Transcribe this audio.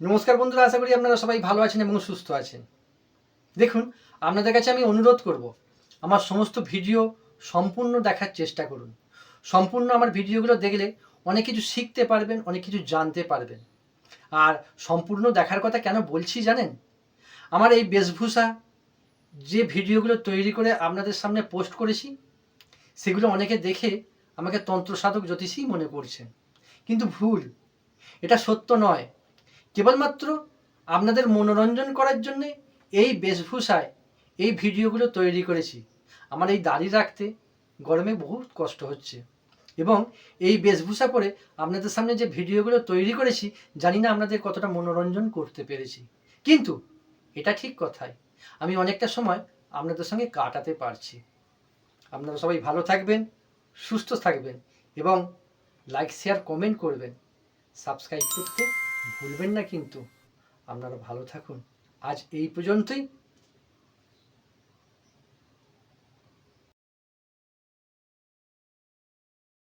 নমস্কার বন্ধুরা, আশা করি আপনারা সবাই ভালো আছেন এবং সুস্থ আছেন। দেখুন, আপনাদের কাছে আমি অনুরোধ করব, আমার সমস্ত ভিডিও সম্পূর্ণ দেখার চেষ্টা করুন। সম্পূর্ণ আমার ভিডিওগুলো দেখলে অনেক কিছু শিখতে পারবেন, অনেক কিছু জানতে পারবেন। আর সম্পূর্ণ দেখার কথা কেন বলছি জানেন? আমার এই বেশভূষা যে ভিডিওগুলো তৈরি করে আপনাদের সামনে পোস্ট করেছি, সেগুলো অনেকে দেখে আমাকে তন্ত্রসাধক জ্যোতিষী মনে করছেন। কিন্তু ভুল, এটা সত্য নয়। কেবলমাত্র আপনাদের মনোরঞ্জন করার জন্যে এই বেশভূষায় এই ভিডিওগুলো তৈরি করেছি। আমার এই দাড়ি রাখতে গরমে বহুত কষ্ট হচ্ছে। এবং এই বেশভূষা পরে আপনাদের সামনে যে ভিডিওগুলো তৈরি করেছি, জানি না আপনাদের কতটা মনোরঞ্জন করতে পেরেছি। কিন্তু এটা ঠিক কথাই, আমি অনেকটা সময় আপনাদের সঙ্গে কাটাতে পারছি। আপনারা সবাই ভালো থাকবেন, সুস্থ থাকবেন এবং লাইক শেয়ার কমেন্ট করবেন। সাবস্ক্রাইব করতে ভুলবেন না কিন্তু। আপনারা ভালো থাকুন। আজ এই পর্যন্তই।